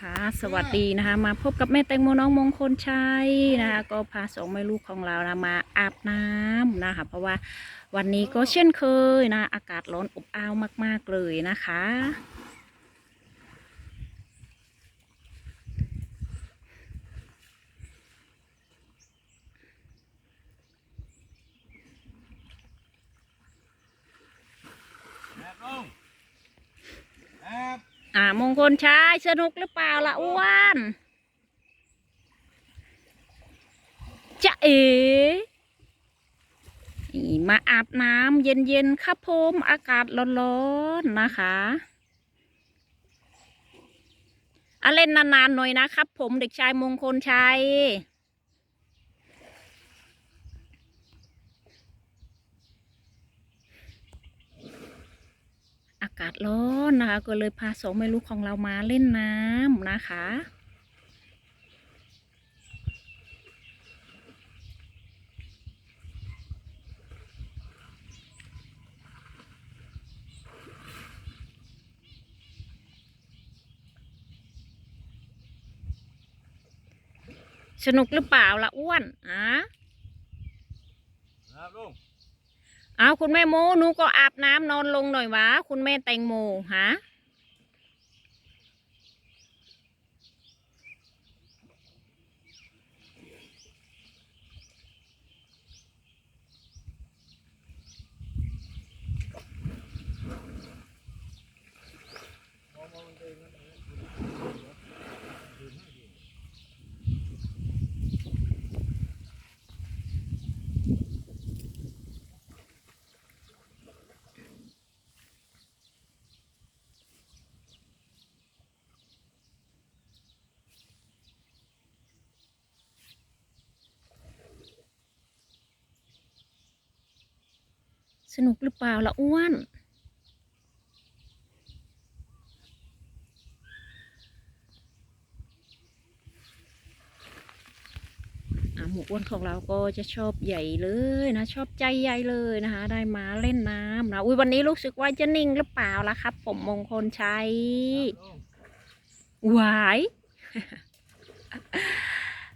ค่ะสวัสดีนะคะ มาพบกับแม่แตงโมน้องมงคลชัยนะคะ ก็พาสองแม่ลูกของเรานะมาอาบน้ำนะคะ เพราะว่าวันนี้ก็เช่นเคยนะ อากาศร้อนอบอ้าวมากๆเลยนะคะแอบลงแอบอ่า มงคลชัยสนุกหรือเปล่าล่ะอ้วนจะเอ๋นี่มาอาบน้ำเย็นๆครับผมอากาศร้อนๆนะคะอะเล่นนานๆหน่อยนะครับผมเด็กชายมงคลชัยากาศร้อนนะคะ ก็เลยพาสองแม่ลูกของเรามาเล่นน้ำนะคะสนุกหรือเปล่าล่ะอ้วนอะแอบลง เอาคุณแม่โมหนูก็อาบน้ำนอนลงหน่อยวะคุณแม่แตงโมฮะ สนุกหรือเปล่าล่ะอ้วนอะหมูอ้วนของเราก็จะชอบใหญ่เลยนะ ชอบใจใหญ่เลยนะคะ ได้มาเล่นน้ำนะอุ้ยวันนี้รู้สึกว่าจะนิ่งหรือเปล่าล่ะครับ ผมมงคลชัยแอบลงหวาย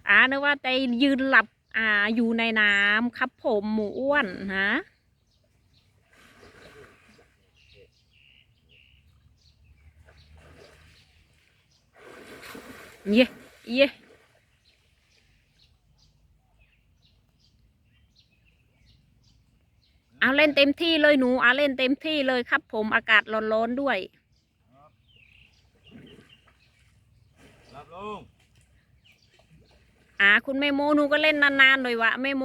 อ่านึกว่าแต่ยืนหลับอ่าอยู่ในน้ำครับผมหมูอ้วนฮะ เย่เย่เอาเล่นเต็มที่เลยหนูเอาเล่นเต็มที่เลยครับ ผมอากาศร้อนๆด้วยแอบลงอ่าคุณแม่โมหนูก็เล่นนานๆหน่อยวะแม่โม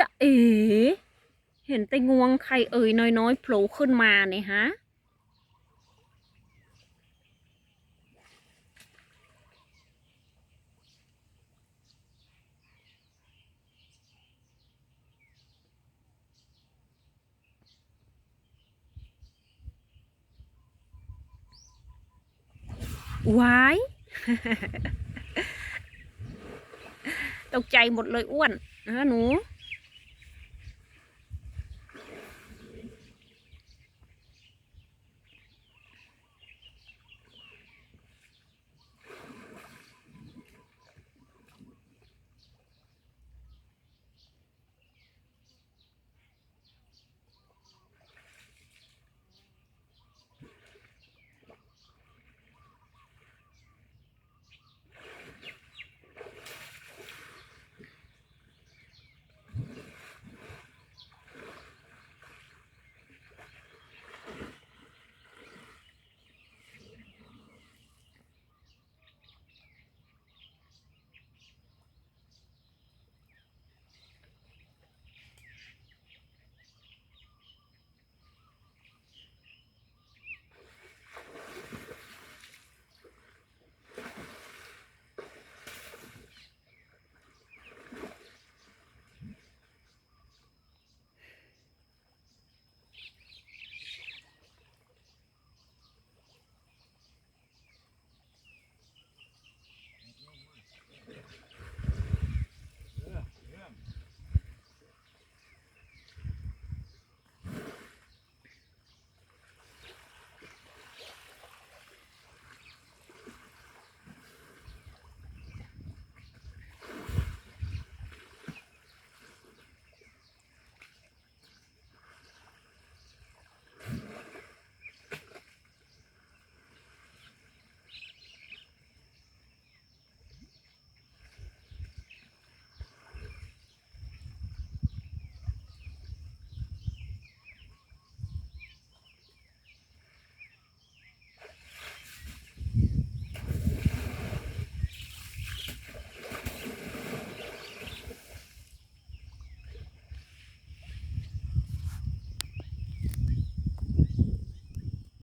จะเอ๋เห็นแต่งวงไข่เอ่ยน้อยๆโผล่ขึ้นมาเนี่ยฮะวายตกใจหมดเลยอ้วนนะหนู